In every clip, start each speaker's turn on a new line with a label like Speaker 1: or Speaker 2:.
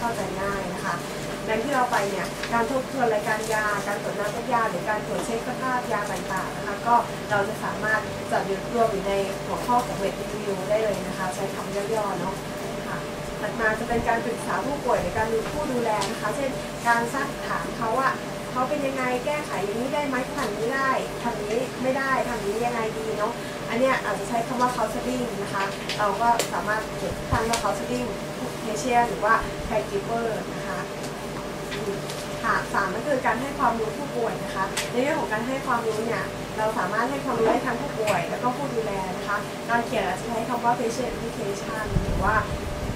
Speaker 1: เข้าใจง่ายนะคะดังที่เราไปเนี่ยการทบทวนรายการยา การตรวจน้ำต้นยาหรือการตรวจเช็คสภาพยาต่างๆนะคะก็เราจะสามารถจัดรวมอยู่ในหัวข้อของเวทรีวิวได้เลยนะคะ ใช้คำย่อๆเนาะค่ะถัดมาจะเป็นการปรึกษาผู้ป่วยหรือการดูผู้ดูแลนะคะ เช่น การซักถามเขาว่าเขาเป็นยังไงแก้ไขอย่างนี้ได้ไหมทำนี้ได้ทำนี้ไม่ได้ทำนี้ยังไงดีเนาะอันเนี้ยอาจจะใช้คำว่า counseling นะคะ เราก็สามารถเขียนคำว่า counseling patient หรือว่า caregiver นะคะค่ะสามก็คือการให้ความรู้ผู้ป่วยนะคะ ในเรื่องของการให้ความรู้เนี่ยเราสามารถให้ความรู้ให้ทั้งผู้ป่วย แล้วก็ผู้ดูแลนะคะการเขียนอาจจะใช้คำว่า patient education หรือว่า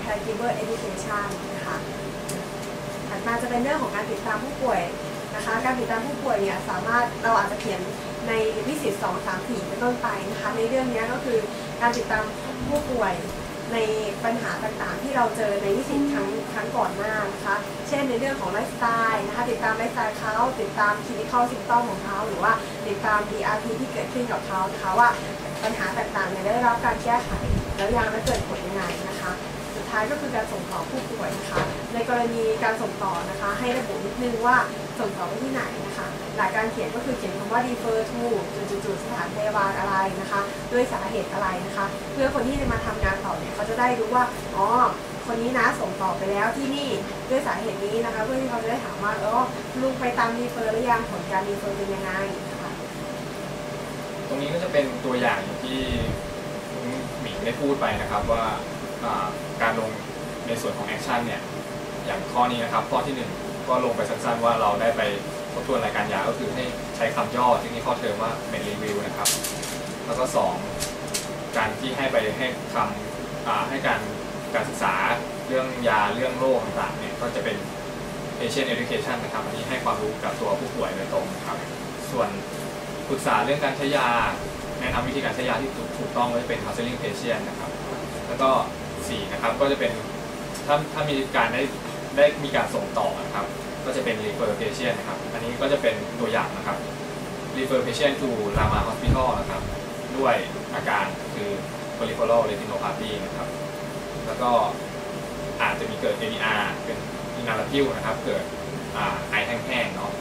Speaker 1: caregiver education นะคะถัดมาจะเป็นเรื่องของการติดตามผู้ป่วยนะคะ การติดตามผู้ป่วยเนี่ยสามารถเราอาจจะเขียนในวิสิต2 3 4เป็นต้นไปนะคะ ในเรื่องนี้ก็คือการติดตามผู้ป่วย ในปัญหาต่างๆ ที่เราเจอในนิสิตครั้งครั้งก่อนหน้านะคะ เช่นในเรื่องของไลฟ์สไตล์นะคะ ติดตามไลฟ์สไตล์เขาติดตามคลินิคอลซิมตอมของเขาหรือว่าติดตาม DRP ที่เกิดขึ้นกับเขานะคะว่าปัญหาต่างๆเนี่ยได้รับการแก้ไขแล้วยังและเกิดผลยังไงนะคะ ท้ายก็คือการส่งต่อผู้ป่วยนะคะ ในกรณีการส่งต่อนะคะ ให้ระบุนิดนึงว่าส่งต่อไปที่ไหนนะคะ หลักการเขียนก็คือเขียนคำว่า refer to จุดๆสถานพยาบาลอะไรนะคะ ด้วยสาเหตุอะไรนะคะ เพื่อคนที่จะมาทำงานต่อเนี่ยเขาจะได้รู้ว่า อ๋อ คนนี้นะส่งต่อไปแล้วที่นี่ด้วยสาเหตุนี้นะคะ เพื่อที่เขาจะได้ถามว่า เออลุงไปตามรีเฟอร์หรือยังผลการรีเฟอร์เป็นยังไงนะคะ
Speaker 2: ตรงนี้ก็จะเป็นตัวอย่างที่หมิงได้พูดไปนะครับว่า การลงในส่วนของแอคชั่นเนี่ยอย่างข้อนี้นะครับ ข้อที่หนึ่งก็ลงไปสั้นๆว่าเราได้ไปทบทวนรายการยาก็คือให้ใช้คำย่อที่นี่ข้อเทอมว่าเป็นรีวิวนะครับ แล้วก็สองการที่ให้ไปให้คำอ่าให้การการศึกษาเรื่องยาเรื่องโรคต่างๆเนี่ยก็จะเป็น patient education นะครับอันนี้ให้ความรู้กับตัวผู้ป่วยโดยตรงนะครับ ส่วนปรึกษาเรื่องการใช้ยา แนะนำวิธีการใช้ยาที่ถูกถูกต้องก็จะเป็น counseling patient นะครับ แล้วก็ สี่นะครับก็จะเป็นถ้าถ้ามีการได้ได้มีการส่งต่อนะครับก็จะเป็น refer patient นะครับอันนี้ก็จะเป็นตัวอย่างนะครับ refer patient to Lama Hospital นะครับด้วยอาการคือ peripheral retinopathy นะครับแล้วก็อาจจะมีเกิด ADR เป็น inhalative นะครับเกิดไอแห้งๆเนาะ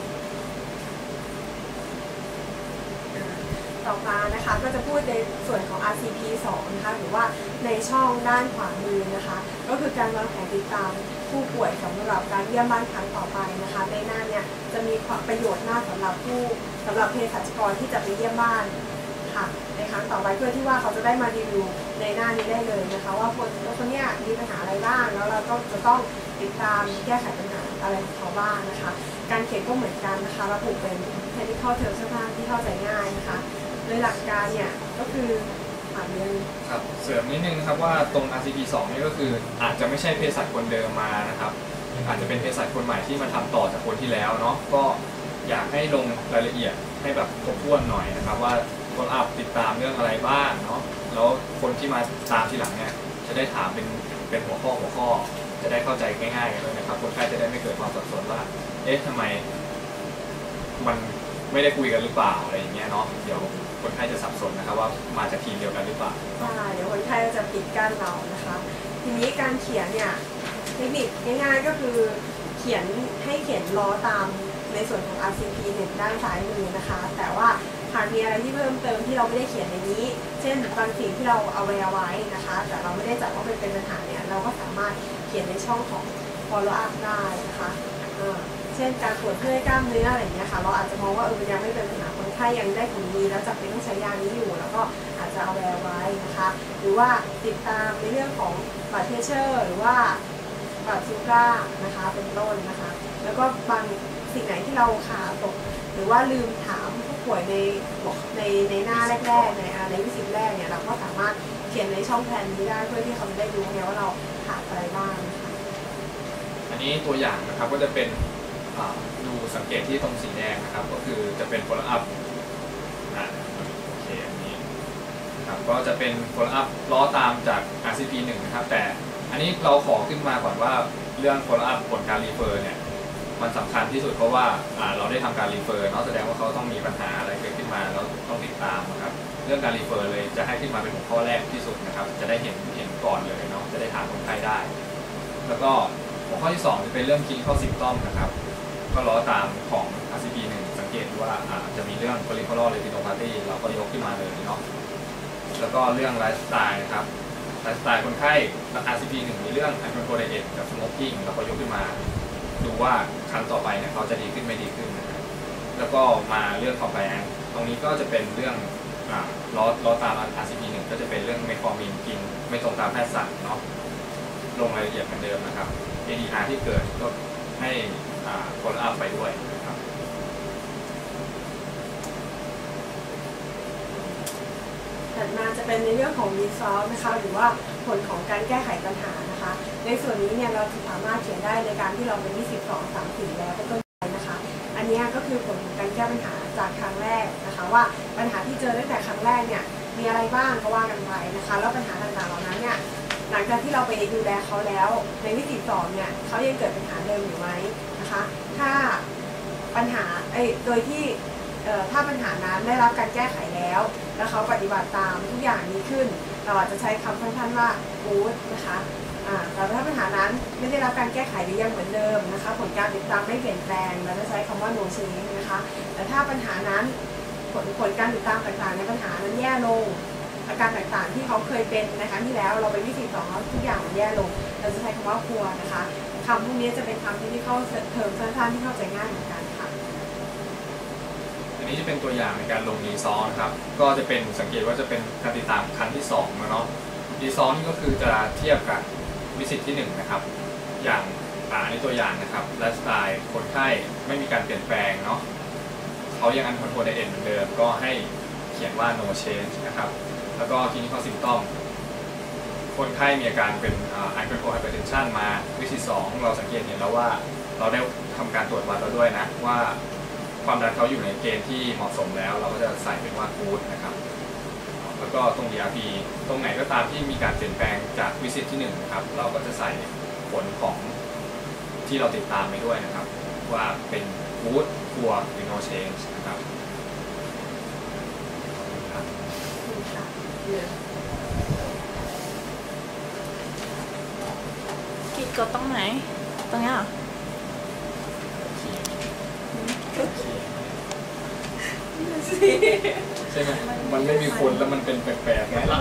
Speaker 1: ต่อมานะคะก็จะพูดในส่วนของ RCP 2นะคะหรือว่าในช่องด้านขวามือนะคะ ก็คือการวางแผนติดตามผู้ป่วยสำหรับการเยี่ยมบ้านครั้งต่อไปนะคะ ในหน้าเนี่ยจะมีความประโยชน์มากสำหรับผู้สำหรับเภสัชกรที่จะไปเยี่ยมบ้านค่ะในครั้งต่อไปเพื่อที่ว่าเขาจะได้มารีวิวในหน้านี้ได้เลยนะคะ ว่าคนคนเนี้ยมีปัญหาอะไรบ้าง แล้วเราก็จะต้องติดตามแก้ไขปัญหาอะไรของเขาบ้างนะคะ การเขียนก็เหมือนกันนะคะระบุเป็น technical terms ที่เข้าใจง่ายนะคะ หลักการเนี่ยก็คือผ่านเรื่อง
Speaker 2: ครับเสริมนิดนึงนะครับว่าตรง RCP 2นี่ก็คืออาจจะไม่ใช่เภสัชคนเดิมมานะครับ อาจจะเป็นเภสัชคนใหม่ที่มาทำต่อจากคนที่แล้วเนาะก็อยากให้ลงรายละเอียดให้แบบครบถ้วนหน่อยนะครับ ว่าคนอัพติดตามเรื่องอะไรบ้างเนาะแล้วคนที่มาตามทีหลังเนี่ยจะได้ถามเป็นเป็นหัวข้อหัวข้อ จะได้เข้าใจง่ายๆกันเลยนะครับคนไข้จะได้ไม่เกิดความสับสนว่าเอ๊ะทำไมมัน ไม่ได้คุยกันหรือเปล่าอะไรอย่างเงี้ยเนาะเดี๋ยวคนไข้จะสับสนนะครับว่ามาจากทีมเดียวกันหรือเปล่า
Speaker 1: ใช่เดี๋ยวคนไข้ก็จะปิดกั้นเรานะคะ ทีนี้การเขียนเนี่ยเทคนิคง่ายๆก็คือเขียนให้เขียนล้อตามในส่วนของ RCP หนึ่งด้านซ้ายมือนะคะ แต่ว่าหากมีอะไรที่เพิ่มเติมที่เราไม่ได้เขียนในนี้ เช่นบางสิ่งที่เราเอาไว้เอาไว้นะคะ แต่เราไม่ได้จัดว่าเป็นเป็นปัญหาเนี่ยเราก็สามารถเขียนในช่องของ follow up ได้นะคะ เช่นการปวดเมื่อยกล้ามเนื้ออะไรอย่างเงี้ยค่ะเราอาจจะมองว่าเออยังไม่เป็นปัญหาคนไข้ยังได้ผลดีแล้วจำเป็นต้องใช้ยานี้อยู่ แล้วก็อาจจะเอาไว้เอาไว้นะคะ หรือว่าติดตามในเรื่องของบัตรเทเชอร์ หรือว่าบัตรซูกรานะคะเป็นต้นนะคะ แล้วก็บางสิ่งไหนที่เราขาดตกหรือว่าลืมถามผู้ป่วยในในในหน้าแรกๆในอ่าในวิสิตแรกเนี่ยเราก็สามารถเขียนในช่องแทนนี้ได้เพื่อที่เขาได้รู้ไงว่าเราขาดอะไรบ้างนะคะ
Speaker 2: อันนี้ตัวอย่างนะครับก็จะเป็น ดูสังเกตที่ตรงสีแดงนะครับ ก็คือจะเป็น follow up นะโอเคอันนี้ครับก็จะเป็น follow up ล้อตามจาก RCP 1นะครับ แต่อันนี้เราขอขึ้นมาก่อนว่าเรื่อง follow up ผลการ refer เนี่ยมันสำคัญที่สุดเพราะว่าเราได้ทำการ refer เนาะแสดงว่าเขาต้องมีปัญหาอะไรเกิดขึ้นมาแล้วต้องติดตามนะครับ เรื่องการ refer เลยจะให้ขึ้นมาเป็นหัวข้อแรกที่สุดนะครับ จะได้เห็นเห็นก่อนเลยเนาะจะได้ถามคนไข้ได้ แล้วก็หัวข้อที่ 2 จะเป็นเรื่อง clinical symptom นะครับ ก็ล้อตามของ RCP 1สังเกตว่าจะมีเรื่อง peripheral retinopathy เราก็ยกขึ้นมาเลยเนาะแล้วก็เรื่องไลฟ์สไตล์นะครับไลฟ์สไตล์คนไข้ RCP 1มีเรื่อง alcohol diet กับ smoking เราก็ยกขึ้นมา ดูว่าครั้งต่อไปเนี่ยเขาจะดีขึ้นไม่ดีขึ้นนะครับแล้วก็มาเรื่อง compliance ตรงนี้ก็จะเป็นเรื่องล้อล้อตาม RCP 1ก็จะเป็นเรื่องเมทฟอร์มินกิน ไม่ตรงตามแพทย์สั่งเนาะลงรายละเอียดเหมือนเดิมนะครับ ADR ที่เกิดก็ให้อ่า follow up ไปด้วยนะครับ
Speaker 1: ถัด มาจะเป็นในเรื่องของ resolve นะคะหรือว่าผลของการแก้ไขปัญหานะคะ ในส่วนนี้เนี่ยเราสามารถเขียนได้ในการที่เราเป็นที่12 3 4 แล้วเป็นต้นไปนะคะ อันนี้ก็คือผลของการแก้ปัญหาจากครั้งแรกนะคะ ว่าปัญหาที่เจอตั้งแต่ครั้งแรกเนี่ยมีอะไรบ้างก็ว่ากันไปนะคะ แล้วปัญหาต่างๆเหล่านั้นเนี่ยหลังจากที่เราไปดูแลเขาแล้ว ในวิธีสองเนี่ยเขายังเกิดปัญหาเดิมอยู่ไหมนะคะ ถ้าปัญหาเอ้โดยที่ ถ้าปัญหานั้นได้รับการแก้ไขแล้วแล้วเขาปฏิบัติตามทุกอย่างดีขึ้น เราอาจจะใช้คำสั้นๆว่า good นะคะแต่ถ้าปัญหานั้นไม่ได้รับการแก้ไขหรือยังเหมือนเดิมนะคะ ผลการติดตามไม่เปลี่ยนแปลง เราจะใช้คำว่า no change นะคะ แต่ถ้าปัญหานั้นผลผลการติดตามต่างๆ ในปัญหานั้นแย่ลง อาการต่างๆที่เขาเคยเป็นในครั้งที่แล้ว เราไปวิธีสองแล้วทุกอย่างมันแย่ลง เราจะใช้คำว่าพัวนะคะคำพวกนี้จะเป็นคำที่เข้าเทอมสั้นๆที่เข้าใจง่ายเหมือนกัน
Speaker 2: อันนี้จะเป็นตัวอย่างในการลงรีซอนะครับ ก็จะเป็นสังเกตว่าจะเป็นการติดตามครั้งที่2นะเนาะรีซอนี่ก็คือจะเทียบกับวิสิตที่ 1 นะครับ อย่างอ่าในตัวอย่างนะครับไลฟ์สไตล์คนไข้ไม่มีการเปลี่ยนแปลงเนาะเขายังอันคอนโทรลไดเอทเหมือนเดิมก็ให้เขียนว่า no change นะครับ แล้วก็ clinical symptom คนไข้มีอาการเป็นอ่า uncontrolled hypertension มาวิธี2เราสังเกตเห็นแล้วว่าเราได้ทำการตรวจวัดแล้วด้วยนะว่า ความดันเขาอยู่ในเกณฑ์ที่เหมาะสมแล้ว เราก็จะใส่เป็นว่า good นะครับแล้วก็ตรง DRP ตรงไหนก็ตามที่มีการเปลี่ยนแปลงจากวิสิตที่1นะครับเราก็จะใส่ผลของที่เราติดตามไปด้วยนะครับ ว่าเป็น good poor หรือ no change นะครับครับ
Speaker 3: ผิดกดตรงไหน ตรงเนี้ยเหรอ
Speaker 2: ใช่ไหมมันไม่มีคนแล้วมันเป็นแปลกๆไงล่ะ